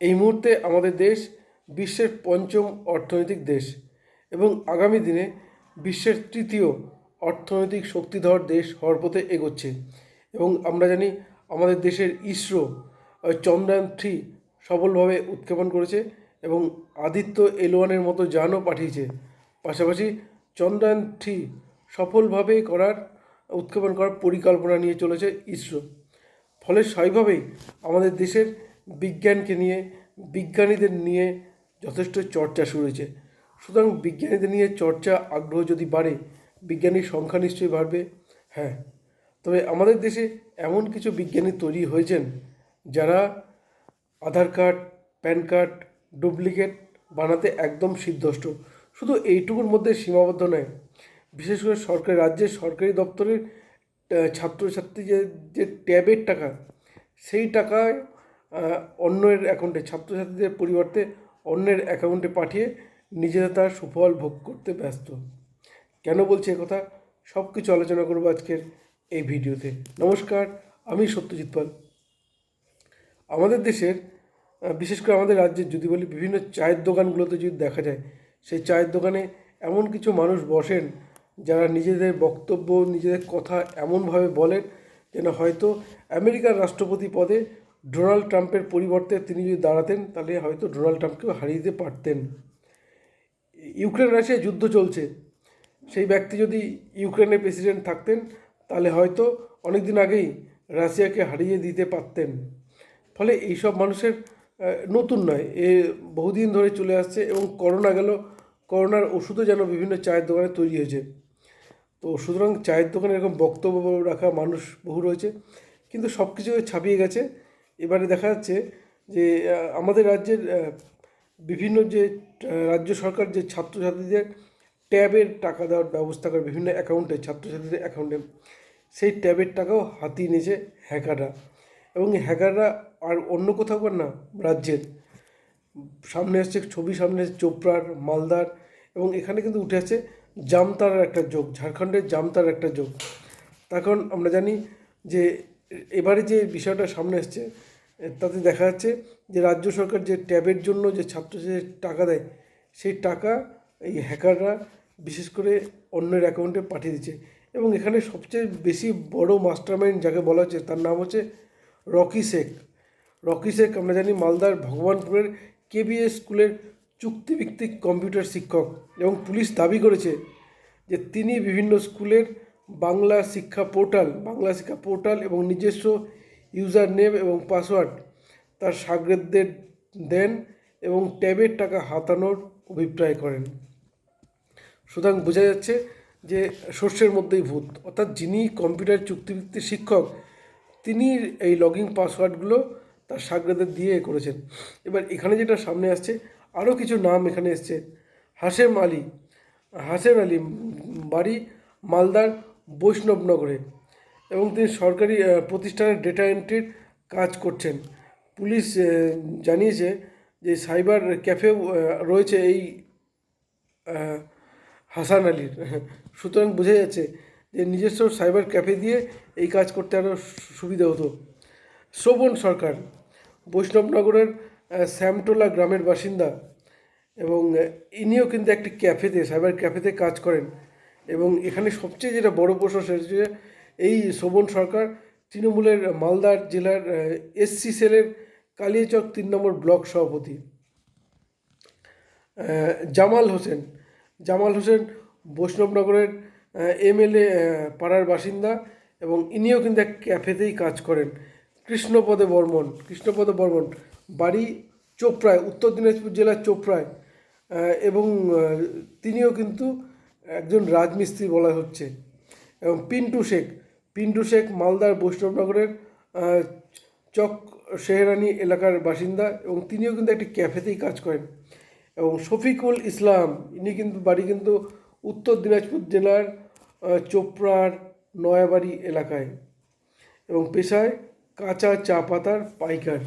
এই মুহূর্তে আমাদের দেশ বিশ্বের পঞ্চম অর্থনৈতিক দেশ এবং আগামী দিনে বিশ্বের তৃতীয় অর্থনৈতিক শক্তিধর দেশ হওয়ার পথে এগোচ্ছে। এবং আমরা জানি আমাদের দেশের ইসরো চন্দ্রায়ন থ্রি সফলভাবে উৎক্ষেপণ করেছে এবং আদিত্য এল ওয়ানের মতো যানও পাঠিয়েছে। পাশাপাশি চন্দ্রায়ন থ্রি সফলভাবে করার, উৎক্ষেপণ করার পরিকল্পনা নিয়ে চলেছে ইসরো। ফলে স্বাভাবিকভাবেই আমাদের দেশের বিজ্ঞানকে নিয়ে বিজ্ঞানীদের নিয়ে যথেষ্ট চর্চা শুরু হয়েছে। সুতরাং বিজ্ঞানীদের নিয়ে চর্চা আগ্রহ যদি বাড়ে বিজ্ঞানীর সংখ্যা নিশ্চয়ই বাড়বে। হ্যাঁ তবে আমাদের দেশে এমন কিছু বিজ্ঞানী তৈরি হয়েছেন যারা Aadhaar card PAN card duplicate বানাতে একদম সিদ্ধষ্ট। শুধু এইটুকুর মধ্যে সীমাবদ্ধ নয় বিশেষ করে সরকারি রাজ্যের সরকারি দপ্তরের আহ, ছাত্রছাত্রী যে ট্যাবের টাকা সেই টাকায় অন্যের অ্যাকাউন্টে ছাত্রছাত্রীদের পরিবর্তে অন্যের অ্যাকাউন্টে পাঠিয়ে নিজেরা তার সুফল ভোগ করতে ব্যস্ত। কেন বলছি কথা? সব কিছু আলোচনা করব আজকের এই ভিডিওতে। নমস্কার, আমি সত্যজিৎ পাল। আমাদের দেশের বিশেষ করে আমাদের রাজ্যের যদি বলি বিভিন্ন চায়ের দোকানগুলোতে যদি দেখা যায়, সেই চায়ের দোকানে এমন কিছু মানুষ বসেন যারা নিজেদের বক্তব্য, নিজেদের কথা এমনভাবে বলেন যেন হয়তো আমেরিকার রাষ্ট্রপতি পদে ডোনাল্ড ট্রাম্পের পরিবর্তে তিনি যদি দাঁড়াতেন, তাহলে হয়তো ডোনাল্ড ট্রাম্পকেও হারিয়ে দিতে পারতেন। ইউক্রেন রাশিয়া যুদ্ধ চলছে। সেই ব্যক্তি যদি ইউক্রেনের প্রেসিডেন্ট থাকতেন, তাহলে হয়তো অনেক দিন আগেই রাশিয়াকে হারিয়ে দিতে পারতেন। ফলে এইসব মানুষের নতুন নয়, এ বহুদিন ধরে চলে আসছে এবং করোনা গেল। করোনার ওষুধও যেন বিভিন্ন চায়ের দোকানে তৈরি হয়েছে। তো সুতরাং চায়ের দোকানে এরকম বক্তব্য রাখা মানুষ বহু রয়েছে। কিন্তু সব কিছু ছাপিয়ে গেছে। এবারে দেখা যাচ্ছে যে আমাদের রাজ্যের বিভিন্ন যে রাজ্য সরকার যে ছাত্রছাত্রীদের ট্যাবের টাকা দেওয়ার ব্যবস্থা করে, বিভিন্ন অ্যাকাউন্টে, ছাত্রছাত্রীদের অ্যাকাউন্টে, সেই ট্যাবের টাকাও হাতিয়ে নিয়েছে হ্যাকাররা। এবং হ্যাকাররা আর অন্য কোথাও না, রাজ্যের। সামনে আসছে ছবি, সামনে আসছে চোপড়ার, মালদার, এবং এখানে কিন্তু উঠে আসছে জামতারার একটা যোগ, ঝাড়খণ্ডের জামতার একটা যোগ। তখন আমরা জানি যে, এবারে যে বিষয়টা সামনে আসছে তাতে দেখা যাচ্ছে যে রাজ্য সরকার যে ট্যাবের জন্য যে ছাত্রছাত্রীদের টাকা দেয়, সেই টাকা এই হ্যাকাররা বিশেষ করে অন্যের অ্যাকাউন্টে পাঠিয়ে দিচ্ছে। এবং এখানে সবচেয়ে বেশি বড় মাস্টারমাইন্ড যাকে বলা হচ্ছে, তার নাম হচ্ছে রকি শেখ। রকি শেখ, আমরা জানি মালদার ভগবানপুরের কেবিএস স্কুলের চুক্তিভিত্তিক কম্পিউটার শিক্ষক এবং পুলিশ দাবি করেছে যে তিনি বিভিন্ন স্কুলের বাংলা শিক্ষা পোর্টাল বাংলা শিক্ষা পোর্টাল এবং নিজস্ব ইউজার নেম এবং পাসওয়ার্ড তার সাগরেদদের দেন এবং ট্যাবের টাকা হাতানোর অভিপ্রায় করেন। সুতরাং বোঝা যাচ্ছে যে শস্যের মধ্যেই ভূত। অর্থাৎ যিনি কম্পিউটার চুক্তিভিত্তিক শিক্ষক, তিনি এই লগিং পাসওয়ার্ডগুলো তার সাগরেদের দিয়ে করেছেন। এবার এখানে যেটা সামনে আসছে, আরও কিছু নাম এখানে এসছে। হাসেম আলী হাসেম আলী বাড়ি মালদার বৈষ্ণবনগরে। এবং তিনি সরকারি প্রতিষ্ঠানের ডেটা এন্ট্রির কাজ করছেন। পুলিশ জানিয়েছে যে সাইবার ক্যাফেও রয়েছে এই হাসান আলীর। সুতরাং বোঝা যাচ্ছে যে নিজস্ব সাইবার ক্যাফে দিয়ে এই কাজ করতে আরও সুবিধা হতো। শোভন সরকার, বৈষ্ণবনগরের শ্যামটোলা গ্রামের বাসিন্দা এবং ইনিও কিন্তু একটি ক্যাফেতে, সাইবার ক্যাফেতে কাজ করেন। এবং এখানে সবচেয়ে যেটা বড় প্রশ্ন সেটা হচ্ছে এই শোভন সরকার তৃণমূলের মালদার জেলার এসসি সেলের কালিয়াচক তিন নম্বর ব্লক সভাপতি জামাল হোসেন। জামাল হোসেন বৈষ্ণবনগরের এমএলএ পাড়ার বাসিন্দা এবং ইনিও কিন্তু এক ক্যাফেতেই কাজ করেন। কৃষ্ণপদে বর্মন কৃষ্ণপদে বর্মন বাড়ি চোপড়ায়, উত্তর দিনাজপুর জেলার চোপড়ায় এবং তিনিও কিন্তু একজন রাজমিস্ত্রি বলা হচ্ছে। এবং পিন্টু শেখ পিন্টু শেখ, মালদার বৈষ্ণবনগরের চক শেহরানি এলাকার বাসিন্দা এবং তিনিও কিন্তু একটি ক্যাফেতেই কাজ করেন। এবং শফিকুল ইসলাম, ইনি কিন্তু বাড়ি কিন্তু উত্তর দিনাজপুর জেলার চোপড়ার, নয়াবাড়ি এলাকায় এবং পেশায় কাঁচা চা পাতার পাইকার।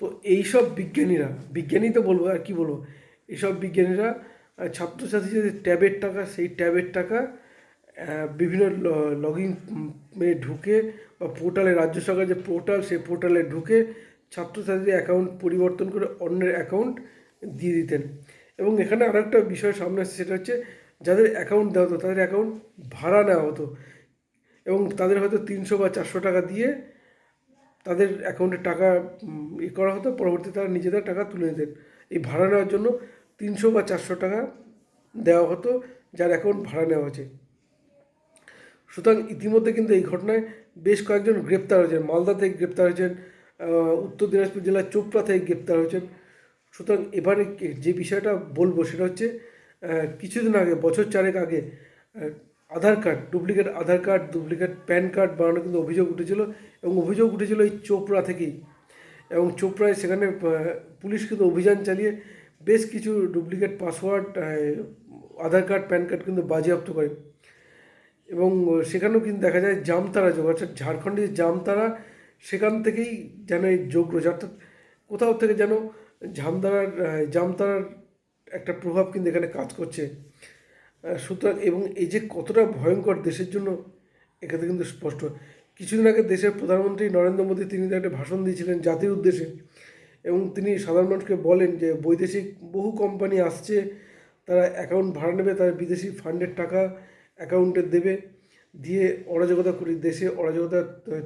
তো এইসব বিজ্ঞানীরা, বিজ্ঞানী তো বলব, আর কি বলব? এইসব বিজ্ঞানীরা ছাত্রছাত্রীদের ট্যাবের টাকা, সেই ট্যাবের টাকা বিভিন্ন লগিং ঢুকে বা পোর্টালে রাজ্য সরকার যে পোর্টাল সেই পোর্টালে ঢুকে ছাত্রছাত্রীদের অ্যাকাউন্ট পরিবর্তন করে অন্যের অ্যাকাউন্ট দিয়ে দিতেন। এবং এখানে আরও একটা বিষয় সামনে আসছে, সেটা হচ্ছে যাদের অ্যাকাউন্ট দেওয়া হতো, তাদের অ্যাকাউন্ট ভাড়া নেওয়া হতো। এবং তাদের হয়তো তিনশো বা চারশো টাকা দিয়ে তাদের অ্যাকাউন্টে টাকা ই করা হতো পরবর্তীতে তারা নিজেদের টাকা তুলে নিতেন। এই ভাড়া নেওয়ার জন্য তিনশো বা চারশো টাকা দেওয়া হতো, যার অ্যাকাউন্ট ভাড়া নেওয়া হয়েছে। সুতরাং ইতিমধ্যে কিন্তু এই ঘটনায় বেশ কয়েকজন গ্রেপ্তার হয়েছেন। মালদা থেকে গ্রেপ্তার হয়েছেন উত্তর দিনাজপুর জেলার চোপড়া থেকে গ্রেপ্তার হয়েছেন। সুতরাং এবারে যে বিষয়টা বলব সেটা হচ্ছে কিছুদিন আগে, বছর চারেক আগে Aadhaar card, duplicate Aadhaar card, duplicate PAN card বানানোর কিন্তু অভিযোগ উঠেছিল এবং অভিযোগ উঠেছিল এই চোপড়া থেকেই। এবং চোপড়ায় সেখানে পুলিশ কিন্তু অভিযান চালিয়ে বেশ কিছু duplicate password Aadhaar card, PAN card কিন্তু বাজেয়াপ্ত করে। এবং সেখানেও কিন্তু দেখা যায় জামতারা যোগ, অর্থাৎ ঝাড়খণ্ডের জামতারা সেখান থেকেই যেন এই যোগ রয়েছে। অর্থাৎ কোথাও থেকে যেন জামতারার জামতারার একটা প্রভাব কিন্তু এখানে কাজ করছে। সুতরাং এবং এই যে কতটা ভয়ঙ্কর দেশের জন্য এখানে কিন্তু স্পষ্ট। কিছুদিন আগে দেশের প্রধানমন্ত্রী নরেন্দ্র মোদী তিনি একটা ভাষণ দিয়েছিলেন জাতির উদ্দেশ্যে এবং তিনি সাধারণ মানুষকে বলেন যে বৈদেশিক বহু কোম্পানি আসছে, তারা অ্যাকাউন্ট ভাড়া নেবে তারা বিদেশি ফান্ডের টাকা অ্যাকাউন্টে দেবে, দিয়ে অরাজকতা করে দেশে অরাজকতা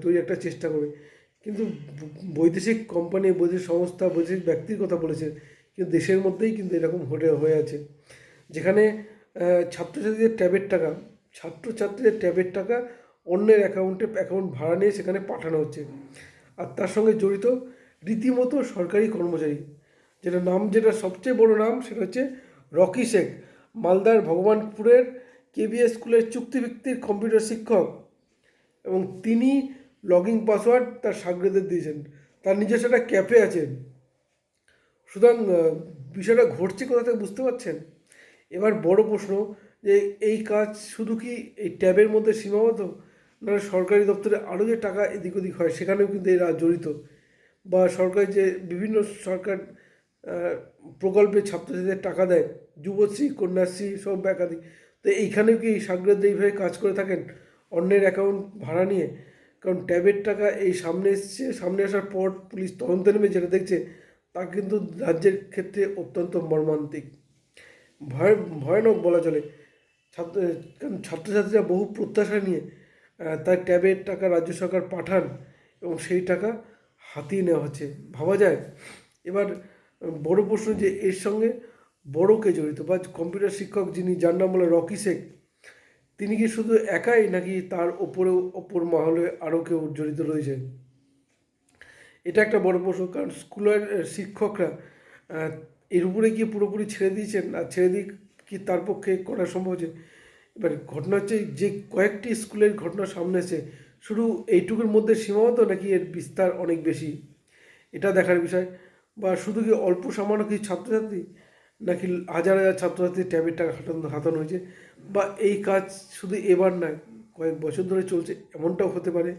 তৈরি একটা চেষ্টা করবে। কিন্তু বৈদেশিক কোম্পানি বৈদেশিক সংস্থা, বৈদেশিক ব্যক্তির কথা বলেছে, কিন্তু দেশের মধ্যেই কিন্তু এরকম হয়ে আছে। যেখানে ছাত্রছাত্রীদের ট্যাবের টাকা, ছাত্রছাত্রীদের ট্যাবের টাকা অন্যের অ্যাকাউন্টে অ্যাকাউন্ট ভাড়া নিয়ে সেখানে পাঠানো হচ্ছে। আর তার সঙ্গে জড়িত রীতিমতো সরকারি কর্মচারী যেটা নাম যেটা সবচেয়ে বড় নাম, সেটা হচ্ছে রকি শেখ, মালদার ভগবানপুরের কেবিএস স্কুলের চুক্তিভিত্তিক কম্পিউটার শিক্ষক এবং তিনি লগইন পাসওয়ার্ড তার সাগরেদের দিয়েছেন। তার নিজস্ব একটা ক্যাফে আছে। সুতরাং বিষয়টা ঘটছে কোথা থেকে বুঝতে পারছেন? এবার বড় প্রশ্ন যে এই কাজ শুধু কি এই ট্যাবের মধ্যে সীমাবদ্ধ? না সরকারি দপ্তরে আরও যে টাকা এদিক ওদিক হয়, সেখানেও কিন্তু এরা জড়িত। বা সরকারি যে বিভিন্ন সরকার প্রকল্পে ছাত্রছাত্রীদের টাকা দেয়, যুবশ্রী, কন্যাশ্রী, সব একাধিক। তো এইখানেও কি সাগরেদ এইভাবে কাজ করে থাকেন? অন্যের অ্যাকাউন্ট ভাড়া নিয়ে? কারণ ট্যাবের টাকা এই সামনে এসছে, সামনে আসার পর পুলিশ তদন্তে নেমে যেটা দেখছে, তা কিন্তু রাজ্যের ক্ষেত্রে অত্যন্ত মর্মান্তিক। ভয়, ভয়ানক বলা চলে। ছাত্র, কারণ ছাত্রছাত্রীরা বহু প্রত্যাশা নিয়ে তার ট্যাবের টাকা রাজ্য সরকার পাঠান এবং সেই টাকা হাতিয়ে নেওয়া হচ্ছে। ভাবা যায়? এবার বড় প্রশ্ন যে এর সঙ্গে বড় কে জড়িত বা কম্পিউটার শিক্ষক যিনি, যার নাম বলে রকি শেখ, তিনি কি শুধু একাই নাকি তার ওপরেও ওপর মহলে আরও কেউ জড়িত রয়েছে এটা একটা বড় প্রশ্ন, কারণ স্কুলের শিক্ষকরা এর উপরে গিয়ে পুরোপুরি ছেড়ে দিয়েছেন আর ছেড়ে দিয়ে কি তার পক্ষে করা সম্ভব হচ্ছে? এবার ঘটনা হচ্ছে যে কয়েকটি স্কুলের ঘটনা সামনে এসে শুধু এইটুকুর মধ্যে সীমাবদ্ধ নাকি এর বিস্তার অনেক বেশি? এটা দেখার বিষয়। বা শুধু কি অল্প সামান্য কিছু ছাত্রছাত্রী নাকি হাজার হাজার ছাত্রছাত্রী ট্যাবের টাকা হাতানো হাতানো হয়েছে? বা এই কাজ শুধু এবার নয়, কয়েক বছর ধরে চলছে, এমনটাও হতে পারে।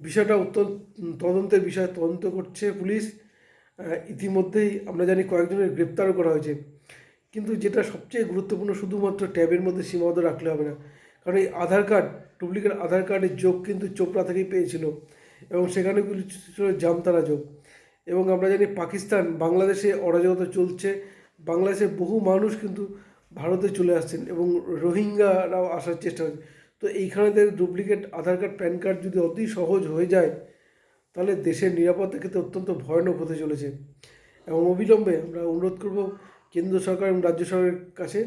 বিষয়টা অত্যন্ত, তদন্তের বিষয়, তদন্ত করছে পুলিশ। ইতিমধ্যেই আমরা জানি কয়েকজনের গ্রেপ্তারও করা হয়েছে। কিন্তু যেটা সবচেয়ে গুরুত্বপূর্ণ শুধুমাত্র ট্যাবের মধ্যে সীমাবদ্ধ রাখলে হবে না। কারণ এই আধার কার্ড, ডুপ্লিকেট আধার কার্ডের যোগ কিন্তু চোপড়া থেকেই পেয়েছিল। এবং সেখানে ছিল জামতারা যোগ। এবং আমরা জানি পাকিস্তান, বাংলাদেশে অরাজকতা চলছে। বাংলাদেশের বহু মানুষ কিন্তু ভারতে চলে আসছেন এবং রোহিঙ্গারাও আসার চেষ্টা হচ্ছে তো এইখানে duplicate Aadhaar card PAN card যদি অতি সহজ হয়ে যায়, তাহলে দেশের নিরাপত্তা ক্ষেত্রে অত্যন্ত ভয়ানক হতে চলেছে। এবং অবিলম্বে আমরা অনুরোধ করব কেন্দ্র সরকার এবং রাজ্য সরকারের কাছে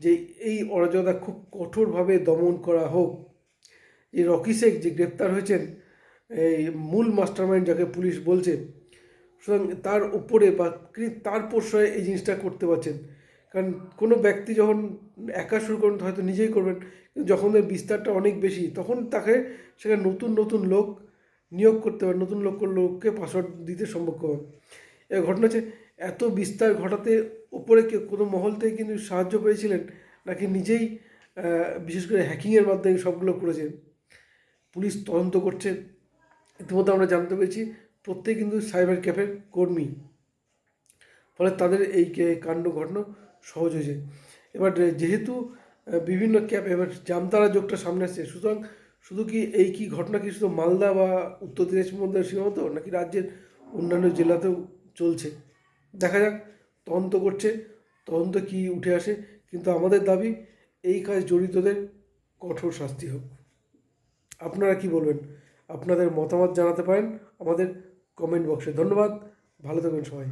যে এই অরাজকতা খুব কঠোরভাবে দমন করা হোক। এই রকি শেখ যে গ্রেপ্তার হয়েছেন, এই মূল মাস্টারমাইন্ড যাকে পুলিশ বলছে সুতরাং তার উপরে বা তার প্রশ্রয়ে এই জিনিসটা করতে পারছেন। কারণ কোনো ব্যক্তি যখন একা শুরু করেন, হয়তো নিজেই করবেন, কিন্তু যখন বিস্তারটা অনেক বেশি, তখন তাকে সেখানে নতুন নতুন লোক নিয়োগ করতে পারে নতুন লোক লোককে পাসওয়ার্ড দিতে সম্ভব হবে। এই ঘটনা হচ্ছে, এত বিস্তার ঘটাতে উপরে কেউ কোনো মহল থেকে কিন্তু সাহায্য পেয়েছিলেন, নাকি নিজেই বিশেষ করে হ্যাকিংয়ের মাধ্যমে সবগুলো করেছেন? পুলিশ তদন্ত করছে। ইতিমধ্যে আমরা জানতে পেরেছি প্রত্যেকে কিন্তু সাইবার ক্যাফের কর্মী। ফলে তাদের এই কাণ্ড ঘটানো সহজ হয়েছে। এবার যেহেতু বিভিন্ন ক্যাব এবার জামতারা যোগটা সামনে আসছে। সুতরাং শুধু কি এই কি ঘটনা কি শুধু মালদা বা উত্তর দিনাজপুর মধ্যে সীমাবদ্ধ, নাকি রাজ্যের অন্যান্য জেলাতেও চলছে? দেখা যাক, তদন্ত করছে, তদন্ত কি উঠে আসে। কিন্তু আমাদের দাবি, এই কাজ জড়িতদের কঠোর শাস্তি হোক। আপনারা কি বলবেন? আপনাদের মতামত জানাতে পারেন আমাদের কমেন্ট বক্সে। ধন্যবাদ ভালো থাকবেন সবাই।